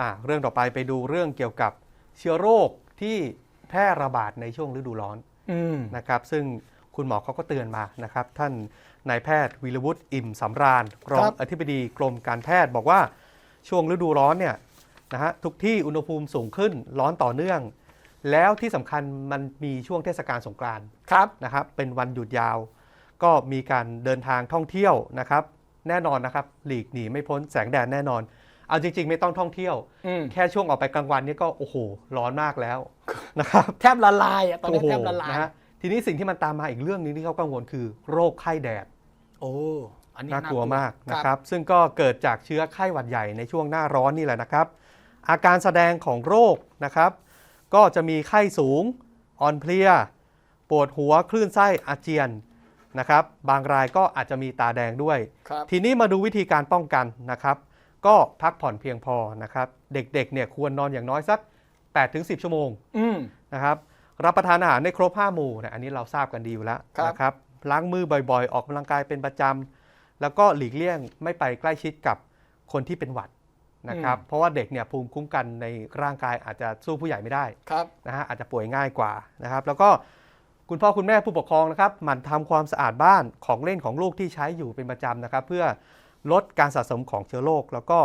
อ่าเรื่องต่อไปไปดูเรื่องเกี่ยวกับเชื้อโรคที่แพร่ระบาดในช่วงฤดูร้อนอืมนะครับ ซึ่งคุณหมอเขาก็เตือนมานะครับ ท่านนายแพทย์วีรวุฒิอิ่มสำราญรองอธิบดีกรมการแพทย์บอกว่าช่วงฤดูร้อนเนี่ยนะฮะทุกที่อุณหภูมิสูงขึ้นร้อนต่อเนื่อง แล้วที่สำคัญมันมีช่วงเทศกาลสงกรานต์ครับนะครับ เป็นวันหยุดยาว ก็มีการเดินทางท่องเที่ยวนะครับ แน่นอนนะครับ หลีกหนีไม่พ้นแสงแดดแน่นอน เอาจริง ๆ ไม่ต้องท่องเที่ยวอืมแค่ช่วงออกไปกลางวันนี่ก็โอ้โหร้อนมากแล้วนะครับแทบละลายอะตอนนี้โโหแทบละลายนะฮะทีนี้สิ่งที่มันตามมาอีกเรื่องหนึงที่เขากังวลคือ โรคไข้แดด โอ้อันนี้น่ากลัวมากนะคครัรับซึ่งก็เกิดจากเชื้อไข้หวัดใหญ่ในช่วงหน้าร้อนนี่แหละนะครับ อาการแสดงของโรคนะครับ ก็จะมีไข้สูงอ่อนเพลียปวดหัวคลื่นไส้อาเจียนนะครับ บางรายก็อาจจะมีตาแดงด้วยครับทีนี้มาดูวิธีการป้องกันนะครับ ก็พักผ่อนเพียงพอนะครับ เด็กๆเนี่ยควรนอนอย่างน้อยสัก 8-10 ชั่วโมงอืมนะครับ รับประทานอาหารในครบ5หมู่เนยอันนี้เราทราบกันดีอยู่แล้วครับนะครับ ล้างมือบ่อยๆ ออกกำลังกายเป็นประจำ แล้วก็หลีกเลี่ยงไม่ไปใกล้ชิดกับคนที่เป็นหวัดนะครับ เพราะว่าเด็กเนี่ยภูมิคุ้มกันในร่างกายอาจจะสู้ผู้ใหญ่ไม่ได้ครับนะฮะอาจจะป่วยง่ายกว่านะครับ แล้วก็คุณพ่อคุณแม่ผู้ปกครองนะครับหมั่นทำความสะอาดบ้านของเล่นของลูกที่ใช้อยู่เป็นประจำนะครับ เพื่อ ลดการสะสมของเชื้อโรคแล้วก็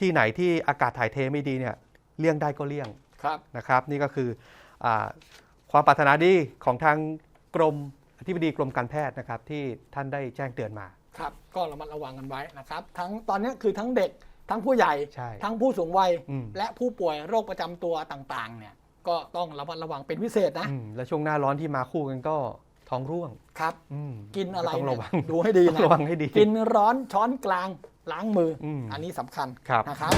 ที่ไหนที่อากาศถ่ายเทไม่ดีเนี่ยเลี่ยงได้ก็เลี่ยงครับนะครับ นี่ก็คืออาความปรารถนาดีของทางกรมอธิบดีกรมการแพทย์นะครับ ที่ท่านได้แจ้งเตือนมาครับ ก็ระมัดระวังกันไว้นะครับ ทั้งตอนนี้คือทั้งเด็กทั้งผู้ใหญ่ใช่ทั้งผู้สูงวัยอืมและผู้ป่วยโรคประจำตัวต่างๆ เนี่ยก็ต้องระมัดระวังเป็นพิเศษนะอืมแล้วช่วงหน้าร้อนที่มาคู่กันก็ ท้องร่วงครับ อืมกินอะไรต้องเนี่ระยวังดูให้ดีต้องนะระวังให้ดี กินร้อนช้อนกลางล้างมืออมอันนี้สำคัญครับ นะครับ